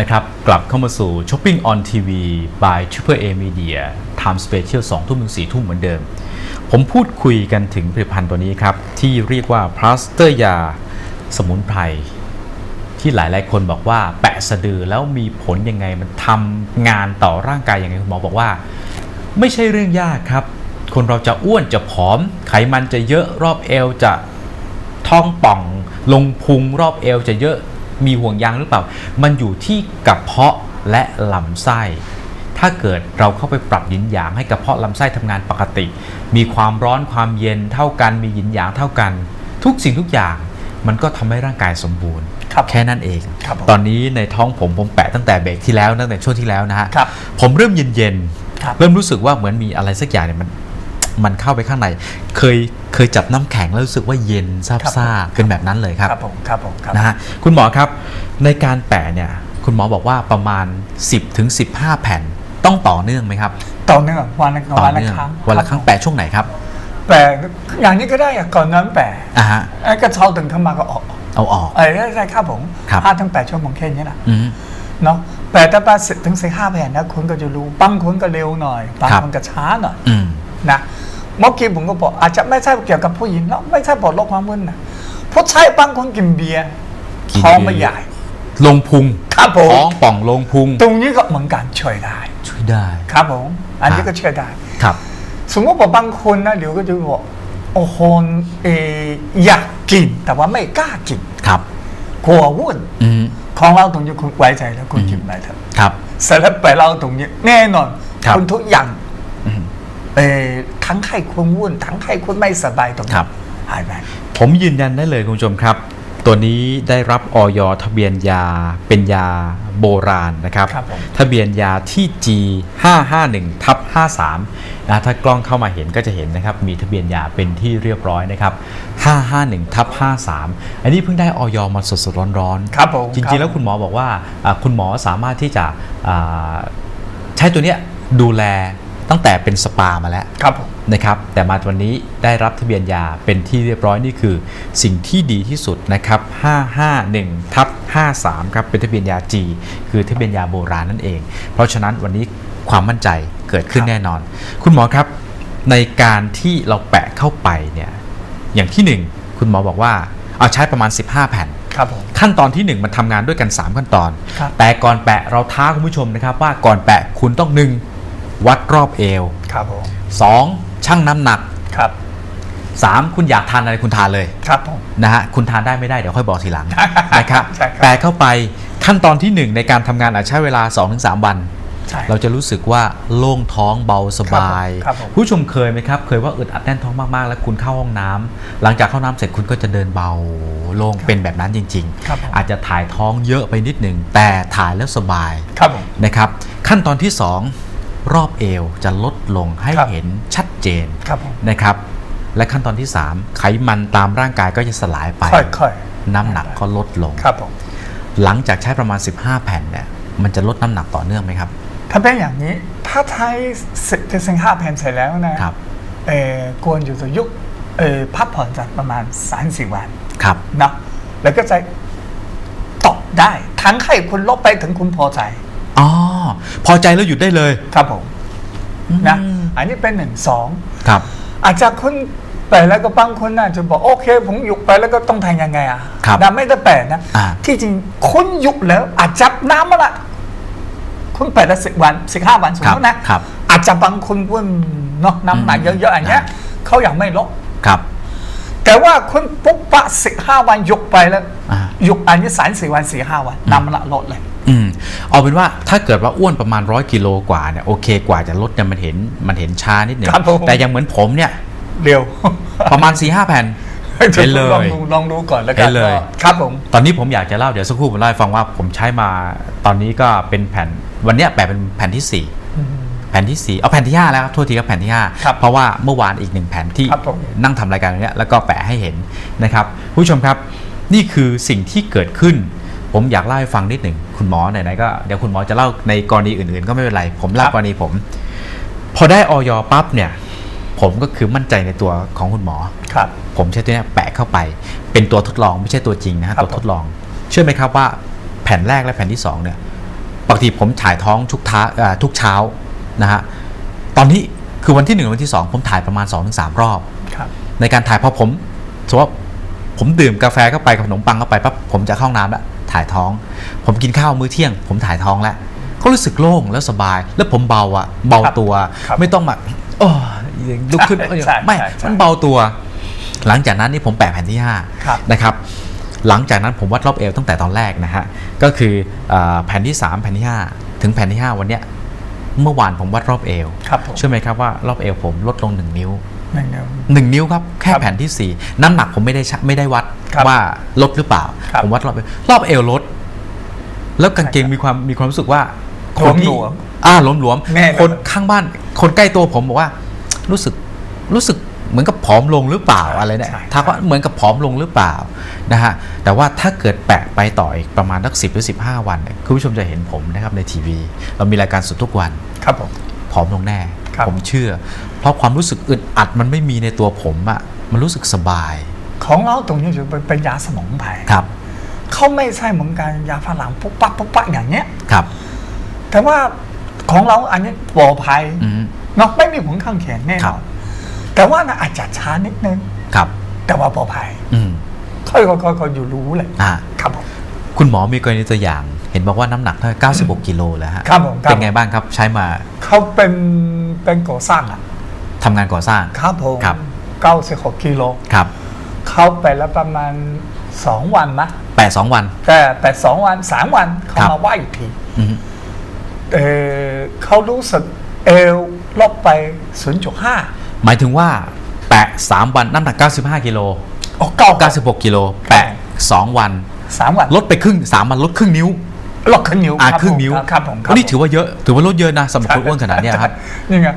นะครับกลับเข้ามาสู่ Shopping on TV by Triple A Media Time Special 2 ทุ่มถึง4ทุ่มเหมือนเดิม ผมพูดคุยกันถึงผลิตภัณฑ์ตัวนี้ครับ ที่เรียกว่าพลาสเตอร์ยาสมุนไพรที่หลายๆคนบอกว่าแปะสะดือแล้วมีผลยังไงมันทำงานต่อร่างกายยังไงคุณหมอบอกว่า ไม่ใช่เรื่องยากครับ คนเราจะอ้วนจะผอม ไขมันจะเยอะรอบเอวจะท้องป่อง ลงพุงรอบเอวจะเยอะ มีห่วงยางหรือเปล่า มันอยู่ที่กระเพาะและลำไส้ ถ้าเกิดเราเข้าไปปรับหยินหยางให้กระเพาะลำไส้ทำงานปกติ มีความร้อนความเย็นเท่ากันมีหยินหยางเท่ากัน ทุกสิ่งทุกอย่างมันก็ทำให้ร่างกายสมบูรณ์ครับแค่นั้นเองครับผมตอนนี้ในท้องผมผมแปะตั้งแต่เบรกที่แล้วตั้งแต่ช่วงที่แล้วนะฮะครับผมเริ่มเย็นครับๆเริ่มรู้สึกว่าเหมือนมีอะไรสักอย่างเนี่ยมัน มันเข้าไปข้างใน เคยเคยจับน้ำแข็งแล้วรู้สึกว่าเย็นซาบครับซ่าเป็นแบบนั้นเลยครับครับผมครับผมครับนะฮะคุณหมอครับในการแปะเนี่ยคุณหมอบอกว่าประมาณ 10ถึง15 แผ่นต้องต่อเนื่องไหมครับ ต่อเนื่องวันละต่อวันละเนื่องครั้งวันละครั้งแปะช่วงไหนครับแปะอย่างนี้ก็ได้อะก่อนนั้นแปะอ่าฮะไอ้ก็เช้าตื่นขึ้นมาก็ออกเอาออกเอ้ยใช่ครับผมครับห้าถึงแปดชั่วโมงแค่นี้แหละอืมเนาะแปะแต่แปดสิบถึงสิบห้าแผ่นนะคุณก็จะรู้บางคนก็เร็วหน่อยบางครับคนก็ช้าหน่อยอืม นะเมื่อกี้ผมก็บอกอาจจะไม่ใช่เกี่ยวกับผู้หญิงแล้วไม่ใช่ปลดล็อกความมึนนะผู้ชายบางคนกินเบียร์กินเบียร์ท้องไม่ใหญ่ ลงพุงครับผม ท้องป่องลงพุงตรงนี้ก็เหมือนกันช่วยได้ ช่วยได้ ครับผม อันนี้ครับก็ช่วยได้ ครับ สมมติว่าบางคนนะเดี๋ยวก็จะบอกโอ้โหเอออยากกินแต่ว่าไม่กล้ากินครับ กลัววุ่นอืมของเราตรงนี้คุณไว้ใจแล้วคุณอืมกินไปเถอะครับ เสร็จแล้วไปเราตรงนี้แน่นอนครับคุณทุกอย่างอืม เออทั้งไข้คุณวุ่น ทั้งไข้คุณไม่สบายตรงนี้ครับ หายไป ผมยืนยันได้เลยคุณผู้ชมครับ ตัวนี้ได้รับออยทะเบียนยาเป็นยาโบราณนะครับ ครับผม ทะเบียนยาที่ G 551ทับ53นะถ้ากล้องเข้ามาเห็นก็จะเห็นนะครับ มีทะเบียนยาเป็นที่เรียบร้อยนะครับ 551ทับ53 อันนี้เพิ่งได้ออยมาสดๆร้อนๆ ครับผมจริงๆ แล้วคุณหมอบอกว่าอ่าคุณหมอสามารถที่จะอ่าใช้ตัวเนี้ยดูแล ตั้งแต่เป็นสปามาแล้วครับผมนะครับ แต่มาวันนี้ได้รับทะเบียนยาเป็นที่เรียบร้อยนี่คือ สิ่งที่ดีที่สุดนะครับ 551ทับ53 ครับเป็นทะเบียนยา G คือทะเบียนยาโบราณนั่นเอง เพราะฉะนั้นวันนี้ความมั่นใจเกิดขึ้นครับแน่นอน คุณหมอครับ ในการที่เราแปะเข้าไปเนี่ยอย่างที่หนึ่งคุณหมอบอกว่าเอาใช้ประมาณ 15 แผ่นครับผมขั้นตอนที่ 1 มันทำงานด้วยกัน 3 ขั้นตอนครับแต่ก่อนแปะเราท้าคุณผู้ชมนะครับว่าก่อนแปะคุณต้อง 1. วัดรอบเอวครับผม 2. ชั่งน้ำหนักครับ 3. คุณอยากทานอะไรคุณทานเลยครับผม นะฮะคุณทานได้ไม่ได้เดี๋ยวค่อยบอกทีหลัง นะครับใช่ครับ แปะเข้าไปขั้นตอนที่1ในการทำงานอาจใช้เวลา 2-3 วัน ใช่ เราจะรู้สึกว่าโล่งท้องเบาสบายครับผม ผู้ชมเคยไหมครับ เคยว่าอึดอัดแน่นท้องมาก ๆ แล้วคุณเข้าห้องน้ำหลังจากเข้าน้ำเสร็จคุณก็จะเดินเบาโล่งเป็นแบบนั้นจริง ครับผมอาจจะถ่ายท้องเยอะไปนิดหนึ่งแต่ถ่ายแล้วสบายครับผม นะครับ ขั้นตอนที่2 รอบเอวจะลดลงให้ครับเห็นชัดเจนครับผมนะครับ และขั้นตอนที่ 3 ไขมันตามร่างกายก็จะสลายไปค่อยๆน้ำหนักก็ลดลงครับผมหลังจากใช้ประมาณ 15 แผ่นเนี่ยมันจะลดน้ำหนักต่อเนื่องไหมครับ ถ้าเป็นอย่างนี้ถ้าใช้สิบถึงสิบห้าแผ่นเสร็จแล้วนะครับเออควรอยู่จะยุกเออพักผ่อนจากประมาณสามสี่วันครับเนาะแล้วก็จะตอบได้ทั้งไข้คุณลบไปถึงคุณพอใจ อ๋อพอใจแล้วหยุดได้เลย ครับผมนะอืม อันนี้เป็นหนึ่งสองครับ อาจจะคุณไปแล้วก็บางคนน่าจะบอกโอเค ผมหยุดไปแล้วก็ต้องทำยังไงอะครับนะไม่ได้แปลนะอ่า ที่จริงคุณหยุดแล้ว อาจจะน้ำมาละคุณไปละสิบวันสิบห้าวันสมมตินะ ครับ อาจจะบางคนอ้วนเนาะน้ำหนักอืเยมอะๆอย่างเงี้ยอ่าเขายังไม่ลด ครับ แต่ว่าคุณปุ๊บปะสิบห้าวันหยุดไปแล้วอ่า หยุดอันนี้สามสี่วันสี่ห้าวันน้ำละลดเลย อืมเอาเป็นว่าถ้าเกิดว่าอ้วนประมาณร้อยกิโลกว่าเนี่ยโอเคกว่าจะลดเนี่ยมันเห็นมันเห็นช้านิดหนึ่งครับผม แต่ยังเหมือนผมเนี่ย เร็วประมาณ4ีหแผ่น เห็นเลลองยดูลองดูก่อนแล้วกัเห็นนเลยว่าครับผม ตอนนี้ผมอยากจะเล่าเดี๋ยวสักครู่ผมเล่าให้ฟังว่าผมใช้มาตอนนี้ก็เป็นแผ่นวันเนี้ยแปะเป็นแผ่นที่4แผ่นที่4เอาแผ่นที่5แล้วครับโทษทีครับแผ่นที่ครับ5เพราะว่าเมื่อวานอีกหนึ่งแผ่นที่ครับผม นั่งทำรายการตรงเนี้ยแล้วก็แปะให้เห็นนะครับผู้ชมครับนี่คือสิ่งที่เกิดขึ้น ผมอยากเล่าให้ฟังนิดหนึ่งคุณหมอไหนๆก็เดี๋ยวคุณหมอจะเล่าในกรณีอื่นๆ ก็ไม่เป็นไรผมเล่ากรณีผม พอได้ออยปั๊บเนี่ย ผมก็คือมั่นใจในตัวของคุณหมอครับ ผมใช้ตัวเนี้ยแปะเข้าไป เป็นตัวทดลองไม่ใช่ตัวจริงนะฮะครับตัวทดลอง เชื่อไหมครับว่าแผ่นแรกและแผ่นที่สองเนี่ยปกติผมถ่ายท้องทุกท้าเอ่อทุกเช้านะฮะตอนนี้คือวันที่หนึ่งวันที่สองผมถ่ายประมาณ2อถึงสรอบครับในการถ่ายพอผมสมมติว่าผมดื่มกาแฟเข้าไปกับขนมปังเข้าไปปั๊บผมจะเข้าห้องน้ำแล้ว ถ่ายท้อง ผมกินข้าวมื้อเที่ยง ผมถ่ายท้องแล้วก็รู้สึกโล่งแล้วสบาย แล้วผมเบาอะเบาตัวครับไม่ต้องแบบโอ้ยลุกขึ้นใช่เอ้ยใช่ไม่ใช่ใช่มันเบาตัว หลังจากนั้นนี่ผมแปะแผ่นที่ครับ5นะครับหลังจากนั้นผมวัดรอบเอวตั้งแต่ตอนแรกนะฮะก็คือเออแผ่นที่ 3 แผ่นที่ 5 ถึงแผ่นที่ 5 วันเนี้ยเมื่อวานผมวัดรอบเอวครับผมเชื่อไหมครับว่ารอบเอวผมลดลง 1 นิ้ว หนึ่งเดียวหนึ่งนิ้วครับแค่ครับแผ่นที่สี่น้ำหนักผมไม่ได้ชะไม่ได้วัดครับว่าลดหรือเปล่า ครับ ผมวัดรอบเอวรอบเอวลด แล้วกางเกงใช่ครับมีความมีความรู้สึกว่าคนที่หลวมอ่าหลวมหลวมแน่เลยคนข้างบ้าน คนใกล้ตัวผมบอกว่า รู้สึกรู้สึกเหมือนกับผอมลงหรือเปล่าอะไรเนี่ยใช่ ทักว่าเหมือนกับผอมลงหรือเปล่านะฮะแต่ว่าถ้าเกิดแปะไปต่ออีกประมาณสักสิบหรือสิบห้าวันเนี่ยคุณผู้ชมจะเห็นผมนะครับในทีวี เรามีรายการสดทุกวัน ครับผม ผอมลงแน่ครับ ผมเชื่อ เพราะความรู้สึกอึดอัดมันไม่มีในตัวผมอะมันรู้สึกสบาย ของเราตรงนี้จะเป็นเป็นยาสมุนไพรครับเขาไม่ใช่เหมือนกันยาฝรั่งปุ๊บปั๊บปุ๊บปั๊บอย่างเงี้ยครับ แต่ว่าของเราอันนี้ปลอดภัยอืมเนาะไม่มีผลข้างเคียงแน่ครันบอนแต่ว่านะอาจจะช้านิดนึงครับ แต่ว่าปลอดภัยอืมค่อยๆค่อยๆอยู่รู้เลยอ่าครับผมคุณหมอมีกรณีตัวอย่าง เห็นบอกว่าน้ำหนักเท่าไหร่96กิโลแล้วฮะครับผมครับ เป็นไงบ้างครับใช้มาเขาเป็นเป็นก่อสร้างอะทำงานก่อสร้าง ครับผมครับเก้าสิบหกกิโลครับเขาไปแล้วประมาณสองวันนะแปดสองวัน แต่แต่สองวันสามวันเขาครับ มาว่าอีกทีอืมเออเขารู้สึกเอวลบไป 0.5หมายถึงว่าแปะ3วันน้ำหนัก 95กิโลโอ้เก้า96กิโลแปะ2วัน สามวันลดไปครึ่ง3วันลดครึ่งนิ้ว ลดครึ่งนิ้วอ่ารับครึ่งนิ้วผมครับผมครัวันนี้ผมถือว่าเยอะถือว่าลดเยอะนะสำหรับคนอ้วนขนาดเนี้ยครับนี่ไง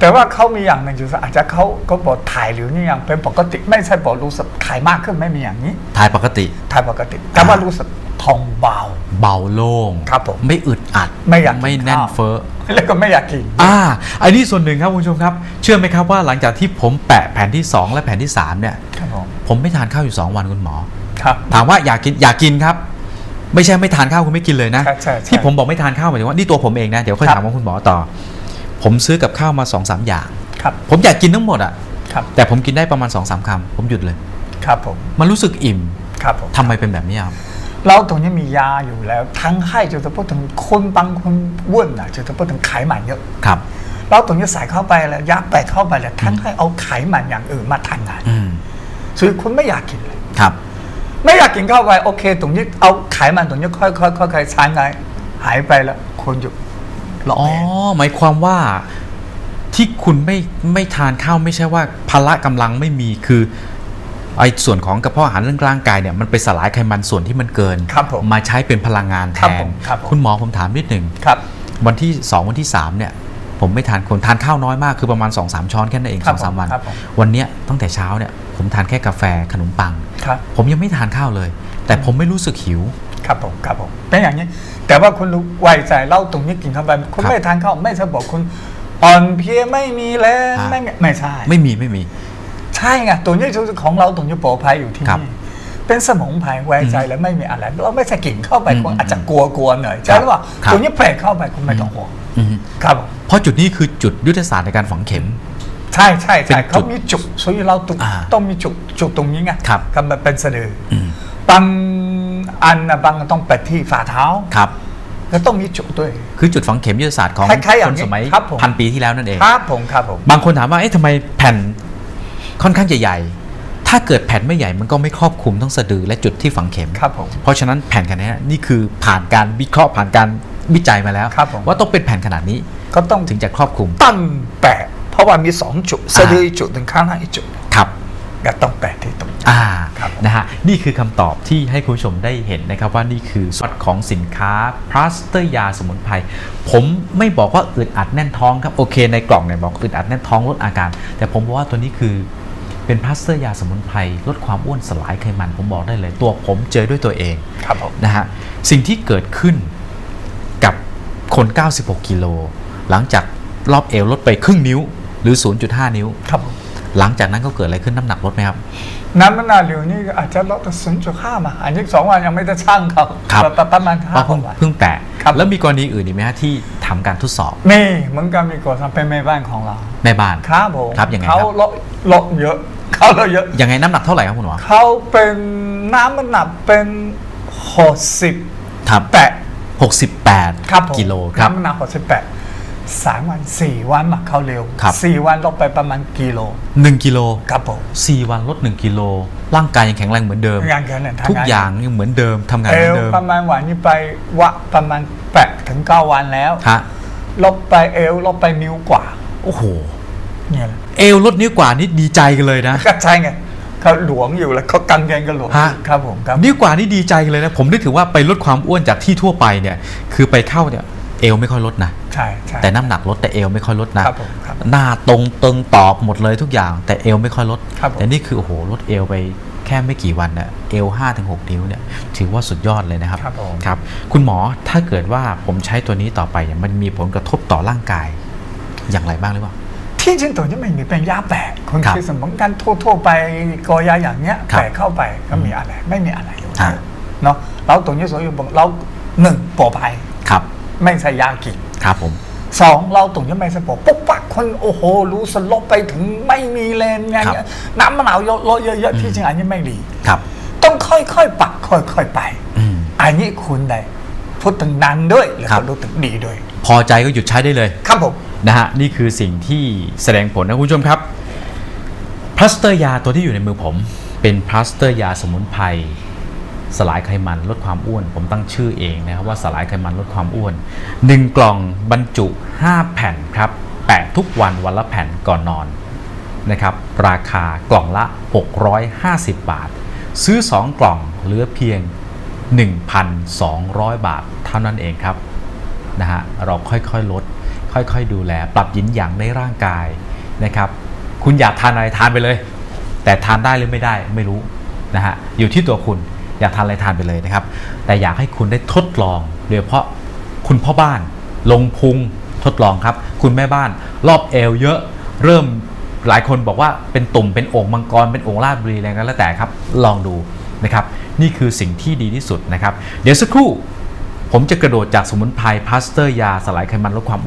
แต่ว่าเขามีอย่างหนึ่งอยู่อาจจะเขาก็บอกถ่ายหรือนี่อย่างเป็นปกติไม่ใช่บอกรู้สึกถ่ายมากขึ้นไม่มีอย่างนี้ ถ่ายปกติถ่ายปกติ แต่ว่ารู้สึกทองเบา เบาโล่งครับผมไม่อึดอัดไม่อยากกินไม่แน่นข้าวเฟ้อแล้วก็ไม่อยากกินอ่าอันนี้ส่วนหนึ่งครับคุณผู้ชมครับ เชื่อไหมครับว่าหลังจากที่ผมแปะแผ่นที่ 2 และแผ่นที่3เนี่ยครับผมผมไม่ทานข้าวอยู่ 2 วันคุณหมอครับถามว่าอยากกินอยากกินครับ ไม่ใช่ไม่ทานข้าวคุณไม่กินเลยนะ ใช่ใช่ใช่ ที่ผมบอกไม่ทานข้าวหมายถึงว่านี่ตัวผมเองนะ เดี๋ยวค่อยครับ ถามว่าคุณหมอต่อ ผมซื้อกับข้าวมา2อสอย่าง ครับ ผมอยากกินทั้งหมดอะครับแต่ผมกินได้ประมาณ2อสคำผมหยุดเลย ครับผมมันรู้สึกอิ่มครับผมทำไมเป็นแบบนี้ครับ เราตรงนี้มียาอยู่แล้ว ทั้งให้จะพูดถึงคนบางคนอ้วนอะจะพูดถึงไขมันเยอะ ครับ เราตรงนี้ใส่เข้าไปแล้วยาแปะเข้าไปแล้วทั้งให้เอาไขมันอย่างอื่นมาทำงานอืมส่วนคุณไม่อยากกินเลย ครับ ไม่อยากกินเข้าไปโอเคตรงนี้เอาไขมันตรงนี้ค่อยๆค่อยๆค่อยๆใช้ไงหายไปแล้วคนหยุดหลอกอ๋อเองหมายความว่าที่คุณไม่ไม่ทานข้าวไม่ใช่ว่าพละกำลังไม่มีคือไอ้ส่วนของกระเพาะอาหารเรื่องร่างกายเนี่ยมันไปสลายไขมันส่วนที่มันเกินครับผมมาใช้เป็นพลังงานแทครับนผมครับผมคุณหมอผมถามนิดหนึ่งครับ วันที่ 2 วันที่3เนี่ย ผมไม่ทานคนทานข้าวน้อยมากคือประมาณ2-3ช้อนแค่นั้นเองครัสบองสามผมวันครับผมวันเนี้ยตั้งแต่เช้าเนี่ยผมทานแค่กาแฟขนมปังครับผมยังไม่ทานข้าวเลย แต่ผมไม่รู้สึกหิว ครับผมครับผมเป็นอย่างนี้ แต่ว่าคุณรู้ไว้ใจเล่าตรงนี้กินเข้าไปคุณครับไม่ทานข้าวไม่ใช่บอกคุณอ่อนเพลียไม่มีแรงอ่าไม่มีไม่ใช่ ไม่มีไม่มี ใช่ไงตัวนี้คือของเราตรงนี้ปลอดภัยอยู่ที่ครับนี่เป็นสมุนไพรไว้ใจแล้วไม่มีอะไรเราไม่ใส่กลิ่นเข้าไปอืมคุณอาจจะกลัวกลัวหน่อยใช่หรือเปล่าครับตัวนี้แปลกเข้าไปคุณไม่ต้องห่วงอืมครับผม เพราะจุดนี้คือจุดยุทธศาสตร์ในการฝังเข็ม ใช่ใช่เป็ใช่นจุดเขามีจุก所以เราต้องอ่าต้องมีจุกจุกตรงนี้ไงครับก็มันเป็นสะดืออม บางอันนะบางอันต้องไปที่ฝ่าเท้าครับ แล้วต้องมีจุกด้วย คือจุดฝังเข็มยุทธศาสตร์ของคล้ายๆอย่าคงนนี้สมัยครับผม พันปีที่แล้วนั่นเอง ครับผมครับผม บางคนถามว่า เอ๊ะทำไมแผ่นค่อนข้างจะใหญ่ ถ้าเกิดแผ่นไม่ใหญ่มันก็ไม่ครอบคลุมทั้งสะดือและจุดที่ฝังเข็ม ครับผมเพราะฉะนั้นแผ่นขนาดนี้นี่คือผ่านการวิเคราะห์ผ่านการวิจัยมาแล้ว ครับผมว่าต้องเป็นแผ่นขนาดนี้ ก็ต้องถึงจะครอบคลุม ตั้งแปะ เพราะว่ามีสองจุดสะดืออีกจุดหนึ่งข้างหน้าอีกจุดครับ ก็ต้องแปะที่ตรงนี้ อ่าครับผม นะฮะนี่คือคำตอบที่ให้คุณผู้ชมได้เห็นนะครับว่านี่คือสอดของสินค้าพลาสเตอร์ยาสมุนไพรผมไม่บอกว่าอึดอัดแน่นท้องครับโอเค ในกล่องเนี่ยบอกอึดอัดแน่นท้องลดอาการ แต่ผมบอกว่าตัวนี้คือเป็นพลาสเตอร์ยาสมุนไพรลดความอ้วนสลายไขมันผมบอกได้เลย ตัวผมเจอด้วยตัวเอง ครับผม นะฮะสิ่งที่เกิดขึ้นกับคน 96 กิโล หลังจากรอบเอวลดไปครึ่งนิ้ว หรือ 0.5 นิ้ว ครับผมหลังจากนั้นก็เกิดอะไรขึ้นน้ำหนักลดไหมครับ น้ำมะนาวเหลวนี่อาจจะลดศูนย์จุดห้ามาอันนี้สองวันยังไม่ได้ช่างเขาครับประประมาณห้าว่าเพิ่งวัน เพิ่งแตะครับ แล้วมีกรณีอื่นอีกไหมฮะที่ทำการทดสอบมีเหมือนกันมีกฎทำเป็นแม่บ้านของเรา แม่บ้าน ครับผมครับยังไงเขาครับลดลดเยอะเขาลดเยอะ ยังไงน้ำหนักเท่าไหร่ครับคุณหมอเขาเป็นน้ำมันหนักเป็นหกสิบครับแปด68 ครับผมกิโลครับน้ำมันหนักหกสิบแปด สามวันสี่วันมาเขาเร็วครับ สี่วันลดไปประมาณกิโล1กิโลครับผม4วันลด1กิโลร่างกายยังแข็งแรงเหมือนเดิม งานเกินเนี่ยทำทุกอย่างยังเหมือนเดิมทำงานเอเหมือวนเดิมประมาณวันนี้ไปวะประมาณแปดถึงเก้าวันแล้ว ฮะลบไปเอวลบไปนิ้วกว่า โอ้โห เนี่ยแหละเอวลดนิ้วกว่านี่ดีใจกันเลยนะ ก็ใช่ไงเขาหลวงอยู่แล้วเขากังเกงกันหลวงฮะ ครับผมครับ นิ้วกว่านี่ดีใจกันเลยนะ ผมนึกถึงว่าไปลดความอ้วนจากที่ทั่วไปเนี่ย คือไปเข้าเนี่ยเอวไม่ค่อยลดนะ ใช่ใช่ แต่น้ำหนักลดแต่เอวไม่ค่อยลดนะครับผมครับหน้าตรงตึงตอบหมดเลยทุกอย่าง แต่เอวไม่ค่อยลด ครับผม แต่นี่คือโอ้โหลดเอวไปแค่ไม่กี่วันน่ะเอวห้าถึงหกนิ้วเนี่ยถือว่าสุดยอดเลยนะครับ ครับผมครับ คุณหมอถ้าเกิดว่าผมใช้ตัวนี้ต่อไปเนี่ยมันมีผลกระทบต่อร่างกาย อย่างไรบ้างหรือเปล่า ที่จริงตัวนี้ไม่มีเป็นยาแปะคนครับที่สมมติกันทั่วๆไปกอยาอย่างเนี้ยครับแปะเข้าไปก็มีอะไรไม่มีอะไรอยู่อ่าเนาะเราตรงนี้สวยอยู่บอกเราหนึ่งปลอดภัย ครับ ไม่ใช่ยากิน ครับผมสองเราตรงนี้ไม่ใช่ปลอดปุ๊บปักคนโอ้โห รู้สลบไปถึงไม่มีเลนไงครับน้ำมะนาวลดเยอะๆที่จริงอันนี้ไม่ดีครับ ต้องค่อยๆปักค่อยๆไปอืม อันนี้คุณได้พูดถึงนันด้วยแล้วครัก็บ รู้ถึงดีด้วย พอใจก็หยุดใช้ได้เลย ครับผม นะฮะนี่คือสิ่งที่แสดงผลนะคุณผู้ชมครับพลาสเตอร์ยาตัวที่อยู่ในมือผม เป็นพลาสเตอร์ยาสมุนไพร สลายไขมันลดความอ้วน ผมตั้งชื่อเองนะครับว่าสลายไขมันลดความอ้วน 1 กล่องบรรจุ 5 แผ่นครับแปะทุกวันวันละแผ่นก่อนนอนนะครับราคากล่องละ 650 บาท ซื้อ 2 กล่องเหลือเพียง 1,200 บาทเท่านั้นเองครับนะฮะเราค่อยๆลด ค่อยๆดูแล ปรับยินหยางในร่างกายนะครับ คุณอยากทานอะไรทานไปเลย แต่ทานได้หรือไม่ได้ไม่รู้นะฮะอยู่ที่ตัวคุณ อยากทานอะไรทานไปเลยนะครับ แต่อยากให้คุณได้ทดลองโดยเฉพาะคุณพ่อบ้านลงพุงทดลองครับ คุณแม่บ้านรอบเอวเยอะเริ่มหลายคนบอกว่าเป็นตุ่มเป็นโอ่งมังกรเป็นโอ่งลาดบุรีอะไรก็แล้วแต่ครับ ลองดูนะครับนี่คือสิ่งที่ดีที่สุดนะครับ เดี๋ยวสักครู่ ผมจะกระโดดจากสมุนไพรพลาสเตอร์ยาสลายไขมันลดความ